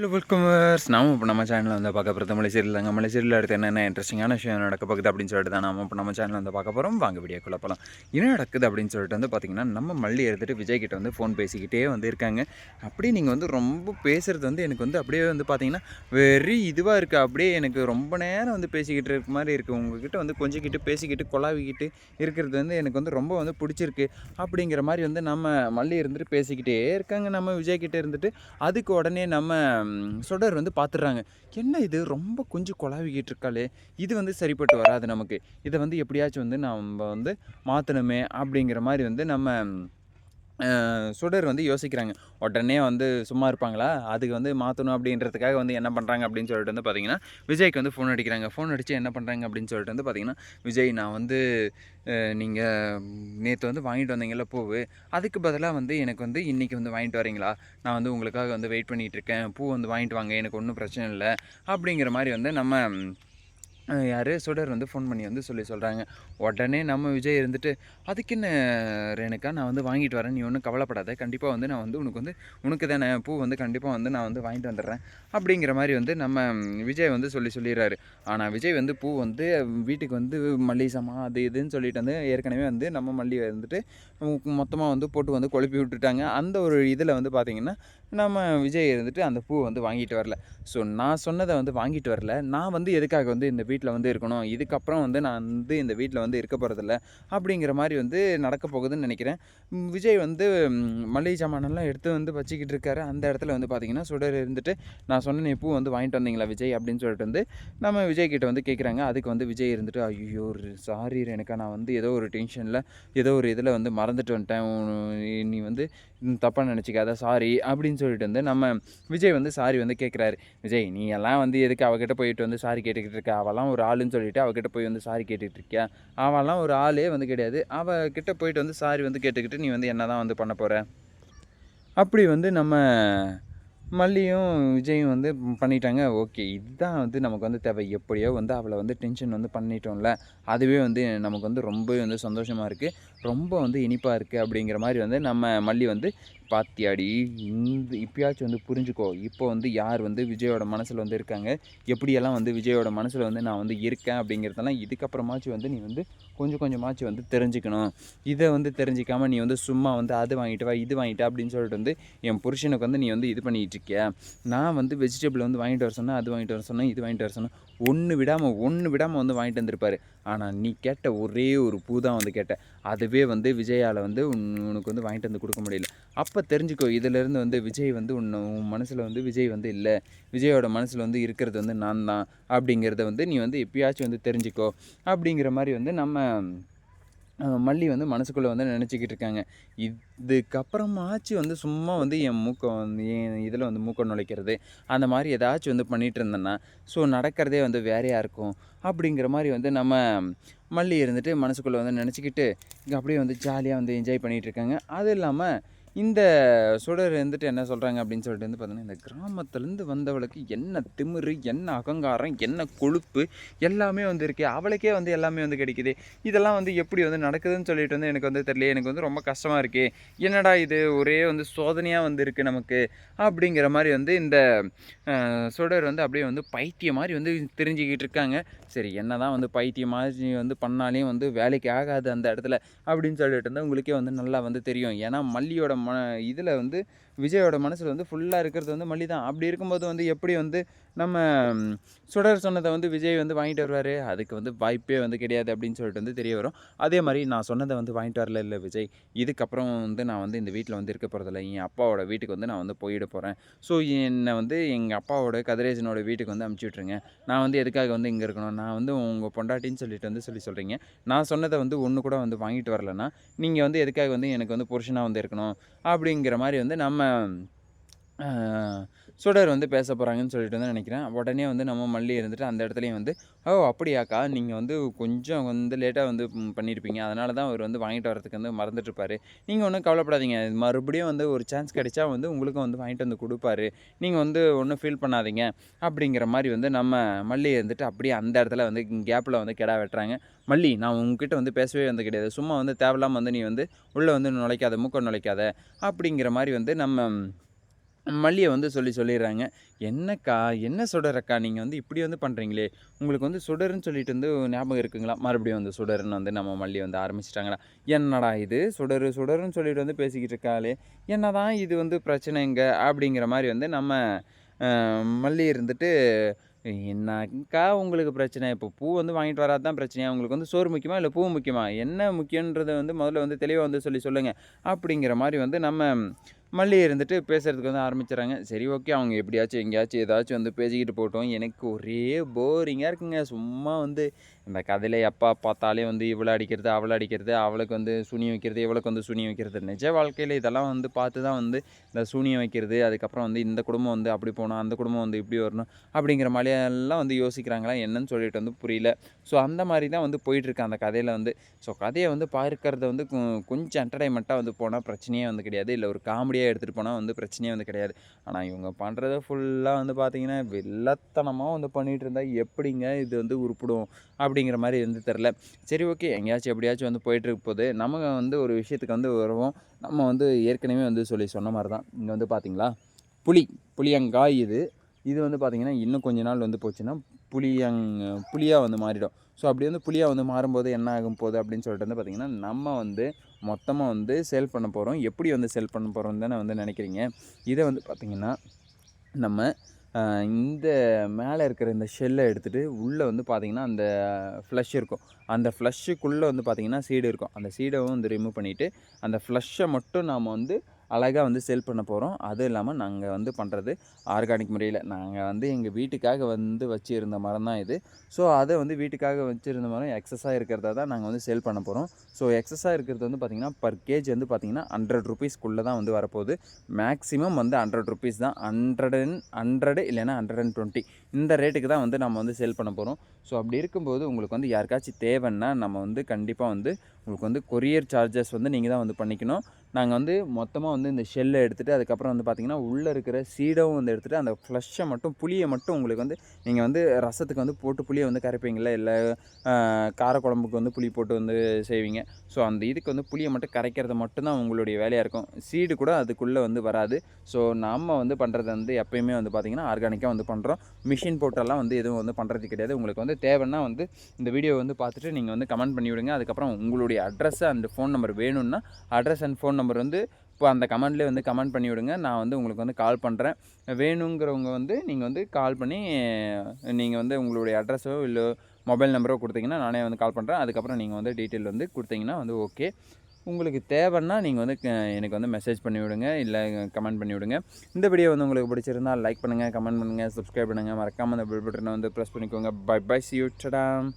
Hello வெல்கமர்ஸ் நாம இப்போ நம்ம சேனலில் வந்து பார்க்க போகிறது மலைச்சேரியில் தாங்க. மலைச்சேரியில் அடுத்து என்னென்ன இன்ட்ரெஸ்டிங்கான விஷயம் நடக்க போகுது அப்படின்னு சொல்லிட்டு தான் நம்ம இப்போ நம்ம சேனலில் வந்து பார்க்க போகிறோம் வாங்க வீடியோ குழப்பலாம் என்ன நடக்குது அப்படின்னு சொல்லிட்டு வந்து பார்த்திங்கன்னா நம்ம மல்லி எடுத்துகிட்டு விஜய் கிட்ட வந்து ஃபோன் பேசிக்கிட்டே வந்து இருக்காங்க. அப்படியே நீங்கள் வந்து ரொம்ப பேசுகிறது வந்து எனக்கு வந்து அப்படியே வந்து பார்த்தீங்கன்னா வெரி இதுவாக இருக்குது அப்படியே எனக்கு ரொம்ப நேரம் வந்து பேசிக்கிட்டு இருக்க மாதிரி இருக்குது உங்ககிட்ட வந்து கொஞ்சிக்கிட்டு பேசிக்கிட்டு கொலாவிக்கிட்டு இருக்கிறது வந்து எனக்கு வந்து ரொம்ப வந்து பிடிச்சிருக்கு. அப்படிங்கிற மாதிரி வந்து நம்ம மல்லி இருந்துட்டு பேசிக்கிட்டே இருக்காங்க. நம்ம விஜய் கிட்டே இருந்துட்டு அதுக்கு உடனே நம்ம சொடர் வந்து பார்த்துடுறாங்க என்ன இது? ரொம்ப கொஞ்சம் குழாவிக்கிட்டு இருக்காளே. இது வந்து சரிப்பட்டு வராது நமக்கு. இதை வந்து எப்படியாச்சும் வந்து நம்ம வந்து மாற்றணுமே அப்படிங்கிற மாதிரி வந்து நம்ம சுடர் வந்து யோசிக்கிறாங்க. உடனே வந்து சும்மா இருப்பாங்களா? அதுக்கு வந்து மாற்றணும் அப்படின்றதுக்காக வந்து என்ன பண்ணுறாங்க அப்படின்னு சொல்லிட்டு வந்து பார்த்தீங்கன்னா விஜய்க்கு வந்து ஃபோன் அடிக்கிறாங்க. ஃபோன் அடித்து என்ன பண்ணுறாங்க அப்படின்னு சொல்லிட்டு வந்து பார்த்தீங்கன்னா விஜய் நான் வந்து நீங்கள் நேற்று வந்து வாங்கிட்டு வந்தீங்கள பூவு அதுக்கு பதிலாக வந்து எனக்கு வந்து இன்றைக்கி வந்து வாங்கிட்டு வரீங்களா? நான் வந்து உங்களுக்காக வந்து வெயிட் பண்ணிகிட்டு இருக்கேன். பூ வந்து வாங்கிட்டு வாங்க. எனக்கு ஒன்றும் பிரச்சனை இல்லை. அப்படிங்கிற மாதிரி வந்து நம்ம யார் சுடர் வந்து ஃபோன் பண்ணி வந்து சொல்லி சொல்கிறாங்க உடனே நம்ம விஜய் இருந்துட்டு அதுக்கு என்ன ரேணுக்கா நான் வந்து வாங்கிட்டு வரேன். நீ ஒன்றும் கவலைப்படாத. கண்டிப்பாக வந்து நான் வந்து உனக்கு வந்து உனக்கு தானே. பூ வந்து கண்டிப்பாக வந்து நான் வந்து வாங்கிட்டு வந்துடுறேன். அப்படிங்கிற மாதிரி வந்து நம்ம விஜய் வந்து சொல்லி சொல்லிடுறாரு. ஆனால் விஜய் வந்து பூ வந்து வீட்டுக்கு வந்து மல்லிகை சாமான் அது இதுன்னு சொல்லிட்டு வந்து ஏற்கனவே வந்து நம்ம மல்லிகை வந்துட்டு மொத்தமாக வந்து போட்டு வந்து குழப்பி விட்டுட்டாங்க. அந்த ஒரு இதில் வந்து பார்த்திங்கன்னா நம்ம விஜய் இருந்துட்டு அந்த பூ வந்து வாங்கிட்டு வரல. ஸோ நான் சொன்னதை வந்து வாங்கிட்டு வரல. நான் வந்து எதுக்காக வந்து இந்த வீட்டில் வந்து இருக்கணும். இதுக்கப்புறம் வந்து நான் வந்து இந்த வீட்டில் வந்து இருக்க போகிறதில்ல அப்படிங்கிற மாதிரி வந்து நடக்க போகுதுன்னு நினைக்கிறேன். விஜய் வந்து மளிகை சாமானெல்லாம் எடுத்து வந்து வச்சுக்கிட்டு இருக்காரு. அந்த இடத்துல வந்து பார்த்தீங்கன்னா சுடர் இருந்துட்டு நான் சொன்ன பூ வந்து வாங்கிட்டு வந்தீங்களா விஜய்? அப்படின்னு சொல்லிட்டு வந்து நம்ம விஜய் கிட்ட வந்து கேட்குறாங்க அதுக்கு வந்து விஜய் இருந்துட்டு ஐயோ சாரி எனக்கு நான் வந்து ஏதோ ஒரு டென்ஷனில் ஏதோ ஒரு இதில் வந்து மறந்துட்டு வந்துட்டேன். நீ வந்து தப்பாக நினச்சிக்காத சாரி அப்படின்னு சொல்லிட்டு வந்து நம்ம விஜய் வந்து சாரி வந்து கேட்குறாரு விஜய் நீ எல்லாம் வந்து எதுக்கு அவகிட்ட போயிட்டு வந்து சாரி கேட்டுக்கிட்டு இருக்க? அவெல்லாம் ஒரு ஆளுன்னு சொல்லிட்டு அவகிட்ட போய் வந்து சாரி கேட்டுக்கிட்டு இருக்கியா? அவெல்லாம் ஒரு ஆளே வந்து கிடையாது. அவகிட்ட போயிட்டு வந்து சாரி வந்து கேட்டுக்கிட்டு நீ வந்து என்ன தான் வந்து பண்ண போகிற அப்படி வந்து நம்ம மல்லியும் விஜயும் வந்து பண்ணிட்டாங்க. ஓகே இதுதான் வந்து நமக்கு வந்து தேவை. எப்படியோ வந்து அவளை வந்து டென்ஷன் வந்து பண்ணிட்டோம்ல. அதுவே வந்து நமக்கு வந்து ரொம்பவே வந்து சந்தோஷமாக இருக்குது ரொம்ப வந்து இனிப்பாக இருக்குது அப்படிங்கிற மாதிரி வந்து நம்ம மல்லி வந்து பாத்தியாடி இந்த இப்பயாச்சும் வந்து புரிஞ்சுக்கோ. இப்போ வந்து யார் வந்து விஜயோட மனசில் வந்து இருக்காங்க? எப்படியெல்லாம் வந்து விஜயோட மனசில் வந்து நான் வந்து இருக்கேன் அப்படிங்கிறதெல்லாம் இதுக்கப்புறமாச்சும் வந்து நீ வந்து கொஞ்சம் கொஞ்சமாச்சும் வந்து தெரிஞ்சுக்கணும். இதை வந்து தெரிஞ்சிக்காமல் நீ வந்து சும்மா வந்து அது வாங்கிட்டு வா இது வாங்கிட்டு அப்படின்னு சொல்லிட்டு வந்து என் புருஷனுக்கு வந்து நீ வந்து இது பண்ணிட்டு இருக்கியா நான் வந்து வெஜிடபிள் வந்து வாங்கிட்டு வர சொன்னேன் அது வாங்கிட்டு வர சொன்னேன் இது வாங்கிட்டு வர சொன்னேன். ஒன்று விடாமல் ஒன்று விடாமல் வந்து வாங்கிட்டு வந்திருப்பாரு. ஆனால் நீ கேட்ட ஒரே ஒரு பூ தான் வந்து கேட்ட அதுவே வந்து விஜயால் வந்து உனக்கு வந்து வாங்கிட்டு வந்து கொடுக்க முடியல. அப்போ தெரிஞ்சுக்கோ இதிலேருந்து வந்து விஜய் வந்து உன்னை உன் மனசில் வந்து விஜய் வந்து இல்லை. விஜயோட மனசில் வந்து இருக்கிறது வந்து நான் தான். அப்படிங்கிறத வந்து நீ வந்து எப்பயாச்சும் வந்து தெரிஞ்சுக்கோ. அப்படிங்கிற மாதிரி வந்து நம்ம மல்லி வந்து மனசுக்குள்ளே வந்து நினச்சிக்கிட்டு இருக்காங்க. இதுக்கப்புறமாச்சும் வந்து சும்மா வந்து என் மூக்கம் வந்து என் இதில் வந்து மூக்கம் நுழைக்கிறது அந்த மாதிரி ஏதாச்சும் வந்து பண்ணிகிட்டு இருந்தேன்னா ஸோ நடக்கிறதே வந்து வேறையாக இருக்கும்? அப்படிங்கிற மாதிரி வந்து நம்ம மல்லி இருந்துட்டு மனசுக்குள்ளே வந்து நினச்சிக்கிட்டு இங்கே அப்படியே வந்து ஜாலியாக வந்து என்ஜாய் பண்ணிகிட்டு இருக்காங்க. அது இல்லாமல் இந்த சுடர் இருந்துட்டு என்ன சொல்கிறாங்க அப்படின்னு சொல்லிட்டு வந்து பார்த்தீங்கன்னா இந்த கிராமத்துலேருந்து வந்தவளுக்கு என்ன திமிரு என்ன அகங்காரம் என்ன கொழுப்பு எல்லாமே வந்து இருக்கு. அவளுக்கே வந்து எல்லாமே வந்து கிடைக்குது. இதெல்லாம் வந்து எப்படி வந்து நடக்குதுன்னு சொல்லிட்டு வந்து எனக்கு வந்து தெரியல எனக்கு வந்து ரொம்ப கஷ்டமாக இருக்குது என்னடா இது? ஒரே வந்து சோதனையாக வந்து இருக்குது நமக்கு. அப்படிங்கிற மாதிரி வந்து இந்த சுடர் வந்து அப்படியே வந்து பைத்தியம் மாதிரி வந்து தெரிஞ்சுக்கிட்டு இருக்காங்க. சரி என்ன தான் வந்து பைத்தியம் மாதிரி வந்து பண்ணாலையும் வந்து வேலைக்கு ஆகாது அந்த இடத்துல அப்படின்னு சொல்லிட்டு இருந்தால் உங்களுக்கே வந்து நல்லா வந்து தெரியும். ஏன்னா மல்லியோட ம இதில் வந்து விஜயோட மனசில் வந்து ஃபுல்லாக இருக்கிறது வந்து மல்லி தான் அப்படி இருக்கும்போது வந்து எப்படி வந்து நம்ம சுடர் சொன்னதை வந்து விஜய் வந்து வாங்கிட்டு வருவார்? அதுக்கு வந்து வாய்ப்பே வந்து கிடையாது அப்படின்னு சொல்லிட்டு வந்து தெரிய வரும். அதே மாதிரி நான் சொன்னதை வந்து வாங்கிட்டு வரல இல்லை விஜய். இதுக்கப்புறம் வந்து நான் வந்து இந்த வீட்டில் வந்து இருக்க போகிறதில்ல என் அப்பாவோட வீட்டுக்கு வந்து நான் வந்து போயிட போகிறேன் ஸோ என்னை வந்து எங்கள் அப்பாவோட கதிரேஜனோட வீட்டுக்கு வந்து அமுச்சு விட்ருங்க நான் வந்து எதுக்காக வந்து இங்கே இருக்கணும்? நான் வந்து உங்கள் பொண்டாட்டின்னு சொல்லிட்டு வந்து சொல்லி சொல்கிறீங்க நான் சொன்னதை வந்து ஒன்று கூட வந்து வாங்கிட்டு வரலன்னா நீங்கள் வந்து எதுக்காக வந்து எனக்கு வந்து புருஷனாக வந்து இருக்கணும்? அப்படிங்கிற மாதிரி வந்து நம்ம eh, eh சுடர் வந்து பேச போகிறாங்கன்னு சொல்லிட்டு வந்து நினைக்கிறேன். உடனே வந்து நம்ம மல்லி இருந்துட்டு அந்த இடத்துலையும் வந்து ஓ அப்படியாக்கா நீங்கள் வந்து கொஞ்சம் வந்து லேட்டாக வந்து பண்ணியிருப்பீங்க அதனால தான் அவர் வந்து வாங்கிட்டு வரதுக்கு வந்து மறந்துட்டுருப்பாரு நீங்கள் ஒன்றும் கவலைப்படாதீங்க. மறுபடியும் வந்து ஒரு சான்ஸ் கிடைச்சா வந்து உங்களுக்கும் வந்து வாங்கிட்டு வந்து கொடுப்பாரு. நீங்கள் வந்து ஒன்றும் ஃபீல் பண்ணாதீங்க. அப்படிங்கிற மாதிரி வந்து நம்ம மல்லி இருந்துட்டு அப்படியே அந்த இடத்துல வந்து கேப்பில் வந்து கெடா வெட்டுறாங்க. மல்லி நான் உங்ககிட்ட வந்து பேசவே வந்து கிடையாது. சும்மா வந்து தேவையில்லாமல் வந்து நீ வந்து உள்ளே வந்து நுழைக்காத மூக்கம் நுழைக்காத. அப்படிங்கிற மாதிரி வந்து நம்ம மல்லியை வந்து சொல்லி சொல்லிடுறாங்க. என்னக்கா என்ன சுடரக்கா நீங்கள் வந்து இப்படி வந்து பண்ணுறீங்களே உங்களுக்கு வந்து சுடர்னு சொல்லிட்டு வந்து ஞாபகம் இருக்குங்களா? மறுபடியும் வந்து சுடர்னு வந்து நம்ம மல்லி வந்து ஆரம்பிச்சிட்டாங்களா? என்னடா இது? சுடரு சுடருன்னு சொல்லிட்டு வந்து பேசிக்கிட்டு இருக்காளே. என்னதான் இது வந்து பிரச்சனைங்க? அப்படிங்கிற மாதிரி வந்து நம்ம மல்லி இருந்துட்டு என்னக்கா உங்களுக்கு பிரச்சனை? இப்போ பூ வந்து வாங்கிட்டு வராது தான் பிரச்சனையா? உங்களுக்கு வந்து சோறு முக்கியமா இல்லை பூ முக்கியமா? என்ன முக்கியன்றதை வந்து முதல்ல வந்து தெளிவாக வந்து சொல்லி சொல்லுங்கள் அப்படிங்கிற மாதிரி வந்து நம்ம மல்லி இருந்துட்டு பேசுகிறதுக்கு வந்து ஆரம்பிச்சிடறாங்க சரி ஓகே அவங்க எப்படியாச்சும் எங்கேயாச்சும் ஏதாச்சும் வந்து பேசிக்கிட்டு போட்டோம். எனக்கு ஒரே போரிங்காக இருக்குங்க. சும்மா வந்து இந்த கதையில் எப்பா பார்த்தாலே வந்து இவளை அடிக்கிறது அவளை அடிக்கிறது அவளுக்கு வந்து சுனி வைக்கிறது இவளுக்கு வந்து சுனி வைக்கிறது. நிஜ வாழ்க்கையில் இதெல்லாம் வந்து பார்த்து தான் வந்து இந்த சூனியம் வைக்கிறது அதுக்கப்புறம் வந்து இந்த குடும்பம் வந்து அப்படி போகணும் அந்த குடும்பம் வந்து இப்படி வரணும் அப்படிங்கிற மாதிரியெல்லாம் வந்து யோசிக்கிறாங்களா என்னன்னு சொல்லிட்டு வந்து புரியல. ஸோ அந்த மாதிரி தான் வந்து போயிட்டுருக்கு அந்த கதையில் வந்து. ஸோ கதையை வந்து பார்க்கறத வந்து கொஞ்சம் என்டர்டைன்மெண்ட்டாக வந்து போனால் பிரச்சனையே வந்து கிடையாது. இல்லை ஒரு காமெடி காமெடியாக எடுத்துகிட்டு போனால் வந்து பிரச்சனையே வந்து கிடையாது. ஆனால் இவங்க பண்ணுறத ஃபுல்லாக வந்து பார்த்தீங்கன்னா வெள்ளத்தனமாக வந்து பண்ணிகிட்டு இருந்தால் எப்படிங்க இது வந்து உருப்பிடும் அப்படிங்கிற மாதிரி வந்து தெரில சரி ஓகே எங்கேயாச்சும் எப்படியாச்சும் வந்து போயிட்டுருக்க போது நம்ம வந்து ஒரு விஷயத்துக்கு வந்து வருவோம். நம்ம வந்து ஏற்கனவே வந்து சொல்லி சொன்ன மாதிரி தான் இங்கே வந்து பார்த்திங்களா புளி புளியங்காய் இது. இது வந்து பார்த்திங்கன்னா இன்னும் கொஞ்ச நாள் வந்து போச்சுன்னா புளியங் புளியாக வந்து மாறிடும். ஸோ அப்படி வந்து புளியாக வந்து மாறும்போது என்ன ஆகும் போகுது அப்படின்னு சொல்லிட்டு வந்து பார்த்திங்கன்னா நம்ம வந்து மொத்தமாக வந்து சேல் பண்ண போகிறோம் எப்படி வந்து சேல் பண்ண போகிறோம் தானே வந்து நினைக்கிறீங்க. இதை வந்து பார்த்திங்கன்னா நம்ம இந்த மேலே இருக்கிற இந்த ஷெல்லை எடுத்துகிட்டு உள்ளே வந்து பார்த்திங்கன்னா அந்த ஃப்ளஷ் இருக்கும். அந்த ஃப்ளஷ்ஷுக்குள்ளே வந்து பார்த்திங்கன்னா சீடு இருக்கும். அந்த சீடை வந்து ரிமூவ் பண்ணிவிட்டு அந்த ஃப்ளஷ்ஷை மட்டும் நாம் வந்து அழகாக வந்து சேல் பண்ண போகிறோம் அதுவும் இல்லாமல் நாங்கள் வந்து பண்ணுறது ஆர்கானிக் முறையில். நாங்கள் வந்து எங்கள் வீட்டுக்காக வந்து வச்சுருந்த மரம் தான் இது. ஸோ அதை வந்து வீட்டுக்காக வச்சுருந்த மரம் எக்ஸஸாக இருக்கிறதா தான் நாங்கள் வந்து சேல் பண்ண போகிறோம் ஸோ எக்ஸஸாக இருக்கிறது வந்து பார்த்திங்கன்னா பர் கேஜ் வந்து பார்த்திங்கன்னா ஹண்ட்ரட் ருபீஸ்க்குள்ளே தான் வந்து வரப்போகுது. மேக்ஸிமம் வந்து ஹண்ட்ரட் ருபீஸ் தான். ஹண்ட்ரட் அண்ட் ஹண்ட்ரடு இல்லைன்னா ஹண்ட்ரட் அண்ட் டுவெண்ட்டி இந்த ரேட்டுக்கு தான் வந்து நம்ம வந்து சேல் பண்ண போகிறோம் ஸோ அப்படி இருக்கும்போது உங்களுக்கு வந்து யாருக்காச்சும் தேவைன்னா நம்ம வந்து கண்டிப்பாக வந்து உங்களுக்கு வந்து கொரியர் சார்ஜஸ் வந்து நீங்கள் தான் வந்து பண்ணிக்கணும். நாங்கள் வந்து மொத்தமாக வந்து இந்த ஷெல்லை எடுத்துகிட்டு அதுக்கப்புறம் வந்து பார்த்திங்கன்னா உள்ளே இருக்கிற சீடவும் வந்து எடுத்துகிட்டு அந்த ஃப்ளஷ்ஷை மட்டும் புளியை மட்டும் உங்களுக்கு வந்து நீங்கள் வந்து ரசத்துக்கு வந்து போட்டு புளியை வந்து கரைப்பீங்களா இல்லை காரக்குழம்புக்கு வந்து புளி போட்டு வந்து செய்வீங்க. ஸோ அந்த இதுக்கு வந்து புளியை மட்டும் கரைக்கிறது மட்டும்தான் உங்களுடைய வேலையாக இருக்கும். சீடு கூட அதுக்குள்ளே வந்து வராது. ஸோ நம்ம வந்து பண்ணுறது வந்து எப்போயுமே வந்து பார்த்திங்கன்னா ஆர்கானிக்காக வந்து பண்ணுறோம் மிஷின் போட்டெல்லாம் வந்து எதுவும் வந்து பண்ணுறது கிடையாது. உங்களுக்கு வந்து தேவைன்னா வந்து இந்த வீடியோ வந்து பார்த்துட்டு நீங்கள் வந்து கமெண்ட் பண்ணி விடுங்க அதுக்கப்புறம் உங்களுடைய அட்ரஸ் அண்ட் ஃபோன் நம்பர் வேணும்னா அட்ரஸ் அண்ட் ஃபோன் நம்பர் வந்து இப்போ அந்த கமெண்ட்லேயே வந்து கமெண்ட் பண்ணி விடுங்க. நான் வந்து உங்களுக்கு வந்து கால் பண்ணுறேன் வேணுங்கிறவங்க வந்து நீங்கள் வந்து கால் பண்ணி நீங்கள் வந்து உங்களுடைய அட்ரஸோ இல்லை மொபைல் நம்பரோ கொடுத்தீங்கன்னா நானே வந்து கால் பண்ணுறேன் அதுக்கப்புறம் நீங்கள் வந்து டீட்டெயில் வந்து கொடுத்தீங்கன்னா வந்து ஓகே உங்களுக்கு தேவைன்னா நீங்கள் வந்து எனக்கு வந்து மெசேஜ் பண்ணி விடுங்க. இல்லை கமெண்ட் பண்ணி விடுங்க. இந்த வீடியோ வந்து உங்களுக்கு பிடிச்சிருந்தா லைக் பண்ணுங்கள் கமெண்ட் பண்ணுங்கள் சப்ஸ்கிரைப் பண்ணுங்கள் மறக்காமல் அந்த பில் பட்டனை வந்து ப்ரெஸ் பண்ணிக்கோங்க. Bye bye see you டடாம்